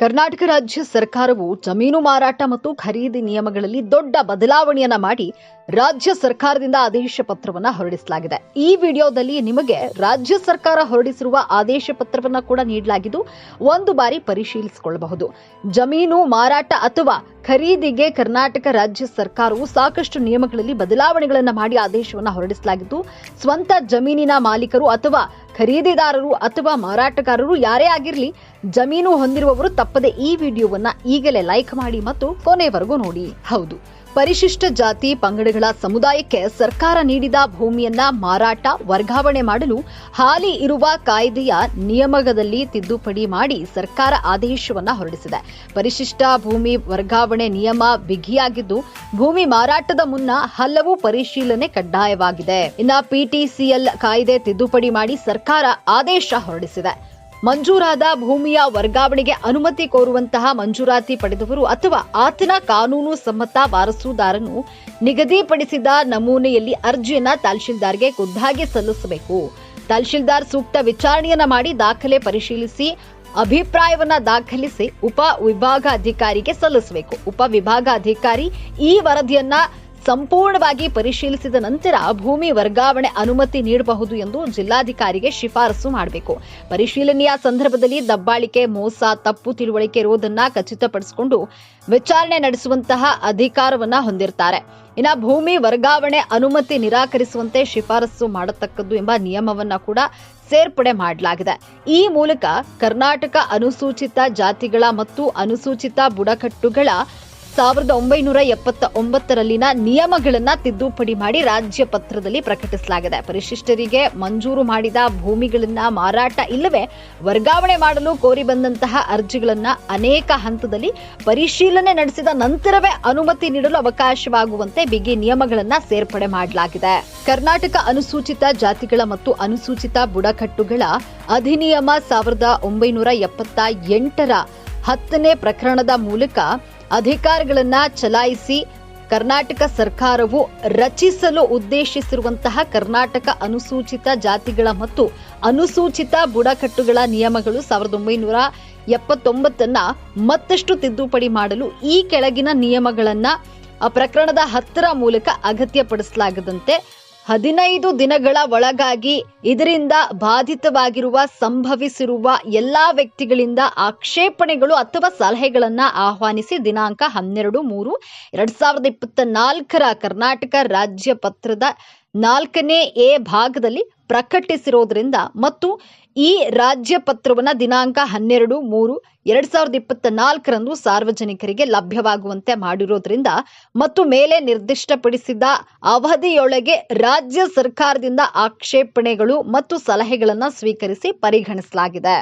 ಕರ್ನಾಟಕ ರಾಜ್ಯ ಸರ್ಕಾರವು ಜಮೀನು ಮಾರಾಟ ಮತ್ತು ಖರೀದಿ ನಿಯಮಗಳಲ್ಲಿ ದೊಡ್ಡ ಬದಲಾವಣೆಯನ್ನ ಮಾಡಿ ರಾಜ್ಯ ಸರ್ಕಾರದಿಂದ ಆದೇಶ ಪತ್ರವನ್ನ ಹೊರಡಿಸಲಾಗಿದೆ. ಈ ವಿಡಿಯೋದಲ್ಲಿ ನಿಮಗೆ ರಾಜ್ಯ ಸರ್ಕಾರ ಹೊರಡಿಸಿರುವ ಆದೇಶ ಪತ್ರವನ್ನ ಕೂಡ ನೀಡಲಾಗಿದ್ದು, ಒಂದು ಬಾರಿ ಪರಿಶೀಲಿಸಿಕೊಳ್ಳಬಹುದು. ಜಮೀನು ಮಾರಾಟ ಅಥವಾ ಖರೀದಿಗೆ ಕರ್ನಾಟಕ ರಾಜ್ಯ ಸರ್ಕಾರವು ಸಾಕಷ್ಟು ನಿಯಮಗಳಲ್ಲಿ ಬದಲಾವಣೆಗಳನ್ನು ಮಾಡಿ ಆದೇಶವನ್ನು ಹೊರಡಿಸಲಾಗಿದ್ದು, ಸ್ವಂತ ಜಮೀನಿನ ಮಾಲೀಕರು ಅಥವಾ ಖರೀದಿದಾರರು ಅಥವಾ ಮಾರಾಟಗಾರರು ಯಾರೇ ಆಗಿರಲಿ, ಜಮೀನು ಹೊಂದಿರುವವರು ತಪ್ಪದೆ ಈ ವಿಡಿಯೋವನ್ನ ಈಗಲೇ ಲೈಕ್ ಮಾಡಿ ಮತ್ತು ಕೊನೆವರೆಗೂ ನೋಡಿ. ಹೌದು. ಪರಿಶಿಷ್ಟ ಜಾತಿ ಪಂಗಡಗಳ ಸಮುದಾಯಕ್ಕೆ ಸರ್ಕಾರ ನೀಡಿದ ಭೂಮಿಯನ್ನ ಮಾರಾಟ, ವರ್ಗಾವಣೆ ಮಾಡಲು ಹಾಲಿ ಇರುವ ಕಾಯ್ದೆಯ ನಿಯಮದಲ್ಲಿ ತಿದ್ದುಪಡಿ ಮಾಡಿ ಸರ್ಕಾರ ಆದೇಶವನ್ನು ಹೊರಡಿಸಿದೆ. ಪರಿಶಿಷ್ಟ ಭೂಮಿ ವರ್ಗಾವಣೆ ನಿಯಮ ಬಿಗಿಯಾಗಿದ್ದು, ಭೂಮಿ ಮಾರಾಟದ ಮುನ್ನ ಹಲವು ಪರಿಶೀಲನೆ ಕಡ್ಡಾಯವಾಗಿದೆ. ಇನ್ನ ಪಿಟಿಸಿಎಲ್ ಕಾಯ್ದೆ ತಿದ್ದುಪಡಿ ಮಾಡಿ ಸರ್ಕಾರ ಆದೇಶ ಹೊರಡಿಸಿದೆ. ಮಂಜೂರಾದ ಭೂಮಿಯ ವರ್ಗಾವಣೆಗೆ ಅನುಮತಿ ಕೋರುವಂತಹ ಮಂಜೂರಾತಿ ಪಡೆದವರು ಅಥವಾ ಆತನ ಕಾನೂನು ಸಮ್ಮತ ವಾರಸುದಾರನು ನಿಗದಿಪಡಿಸಿದ ನಮೂನೆಯಲ್ಲಿ ಅರ್ಜಿಯನ್ನ ತಹಶೀಲ್ದಾರ್ಗೆ ಖುದ್ದಾಗಿ ಸಲ್ಲಿಸಬೇಕು. ತಹಶೀಲ್ದಾರ್ ಸೂಕ್ತ ವಿಚಾರಣೆಯನ್ನ ಮಾಡಿ ದಾಖಲೆ ಪರಿಶೀಲಿಸಿ, ಅಭಿಪ್ರಾಯವನ್ನ ದಾಖಲಿಸಿ ಉಪ ವಿಭಾಗಾಧಿಕಾರಿಗೆ ಸಲ್ಲಿಸಬೇಕು. ಉಪ ವಿಭಾಗಾಧಿಕಾರಿ ಈ ವರದಿಯನ್ನ ಸಂಪೂರ್ಣವಾಗಿ ಪರಿಶೀಲಿಸಿದ ನಂತರ ಭೂಮಿ ವರ್ಗಾವಣೆ ಅನುಮತಿ ನೀಡಬಹುದು ಎಂದು ಜಿಲ್ಲಾಧಿಕಾರಿಗೆ ಶಿಫಾರಸು ಮಾಡಬೇಕು. ಪರಿಶೀಲನೆಯ ಸಂದರ್ಭದಲ್ಲಿ ದಬ್ಬಾಳಿಕೆ, ಮೋಸ, ತಪ್ಪು ತಿಳುವಳಿಕೆ ಇರುವುದನ್ನ ಖಚಿತಪಡಿಸಿಕೊಂಡು ವಿಚಾರಣೆ ನಡೆಸುವಂತಹ ಅಧಿಕಾರವನ್ನ ಹೊಂದಿರ್ತಾರೆ. ಇನ್ನು ಭೂಮಿ ವರ್ಗಾವಣೆ ಅನುಮತಿ ನಿರಾಕರಿಸುವಂತೆ ಶಿಫಾರಸು ಮಾಡತಕ್ಕದ್ದು ಎಂಬ ನಿಯಮವನ್ನ ಕೂಡ ಸೇರ್ಪಡೆ ಮಾಡಲಾಗಿದೆ. ಈ ಮೂಲಕ ಕರ್ನಾಟಕ ಅನುಸೂಚಿತ ಜಾತಿಗಳ ಮತ್ತು ಅನುಸೂಚಿತ ಬುಡಕಟ್ಟುಗಳ ಸಾವಿರದ ಒಂಬೈನೂರ ಎಪ್ಪತ್ತ ಒಂಬತ್ತರಲ್ಲಿನ ನಿಯಮಗಳನ್ನು ತಿದ್ದುಪಡಿ ಮಾಡಿ ರಾಜ್ಯ ಪತ್ರದಲ್ಲಿ ಪ್ರಕಟಿಸಲಾಗಿದೆ. ಪರಿಶಿಷ್ಟರಿಗೆ ಮಂಜೂರು ಮಾಡಿದ ಭೂಮಿಗಳನ್ನ ಮಾರಾಟ ಇಲ್ಲವೇ ವರ್ಗಾವಣೆ ಮಾಡಲು ಕೋರಿ ಬಂದಂತಹ ಅರ್ಜಿಗಳನ್ನ ಅನೇಕ ಹಂತದಲ್ಲಿ ಪರಿಶೀಲನೆ ನಡೆಸಿದ ನಂತರವೇ ಅನುಮತಿ ನೀಡಲು ಅವಕಾಶವಾಗುವಂತೆ ಬಿಗಿ ನಿಯಮಗಳನ್ನ ಸೇರ್ಪಡೆ ಮಾಡಲಾಗಿದೆ. ಕರ್ನಾಟಕ ಅನುಸೂಚಿತ ಜಾತಿಗಳ ಮತ್ತು ಅನುಸೂಚಿತ ಬುಡಕಟ್ಟುಗಳ ಅಧಿನಿಯಮ ಸಾವಿರದ ಒಂಬೈನೂರ ಎಪ್ಪತ್ತ ಎಂಟರ ಹತ್ತನೇ ಪ್ರಕರಣದ ಮೂಲಕ ಅಧಿಕಾರಗಳನ್ನ ಚಲಾಯಿಸಿ ಕರ್ನಾಟಕ ಸರ್ಕಾರವು ರಚಿಸಲು ಉದ್ದೇಶಿಸಿರುವಂತಹ ಕರ್ನಾಟಕ ಅನುಸೂಚಿತ ಜಾತಿಗಳ ಮತ್ತು ಅನುಸೂಚಿತ ಬುಡಕಟ್ಟುಗಳ ನಿಯಮಗಳು ಸಾವಿರದ ಒಂಬೈನೂರ ಎಪ್ಪತ್ತೊಂಬತ್ತನ್ನ ಮತ್ತಷ್ಟು ತಿದ್ದುಪಡಿ ಮಾಡಲು ಈ ಕೆಳಗಿನ ನಿಯಮಗಳನ್ನ ಪ್ರಕರಣದ ಹತ್ತರ ಮೂಲಕ ಅಗತ್ಯಪಡಿಸಲಾಗದಂತೆ ಹದಿನೈದು ದಿನಗಳ ಒಳಗಾಗಿ ಇದರಿಂದ ಬಾಧಿತವಾಗಿರುವ, ಸಂಭವಿಸಿರುವ ಎಲ್ಲಾ ವ್ಯಕ್ತಿಗಳಿಂದ ಆಕ್ಷೇಪಣೆಗಳು ಅಥವಾ ಸಲಹೆಗಳನ್ನು ಆಹ್ವಾನಿಸಿ ದಿನಾಂಕ ಹನ್ನೆರಡು ಮೂರು ಎರಡ್ ಸಾವಿರದ ಇಪ್ಪತ್ತ ನಾಲ್ಕರ ಕರ್ನಾಟಕ ರಾಜ್ಯ ಪತ್ರದ ನಾಲ್ಕನೇ ಎ ಭಾಗದಲ್ಲಿ ಪ್ರಕಟಿಸಿರೋದ್ರಿಂದ ಮತ್ತು ಈ ರಾಜ್ಯ ಪತ್ರವನ್ನು ದಿನಾಂಕ ಹನ್ನೆರಡು, ಮೂರು, ಎರಡ್ ಸಾವಿರದ ಇಪ್ಪತ್ತ ನಾಲ್ಕರಂದು ಸಾರ್ವಜನಿಕರಿಗೆ ಲಭ್ಯವಾಗುವಂತೆ ಮಾಡಿರೋದ್ರಿಂದ ಮತ್ತು ಮೇಲೆ ನಿರ್ದಿಷ್ಟಪಡಿಸಿದ ಅವಧಿಯೊಳಗೆ ರಾಜ್ಯ ಸರ್ಕಾರದಿಂದ ಆಕ್ಷೇಪಣೆಗಳು ಮತ್ತು ಸಲಹೆಗಳನ್ನು ಸ್ವೀಕರಿಸಿ ಪರಿಗಣಿಸಲಾಗಿದೆ.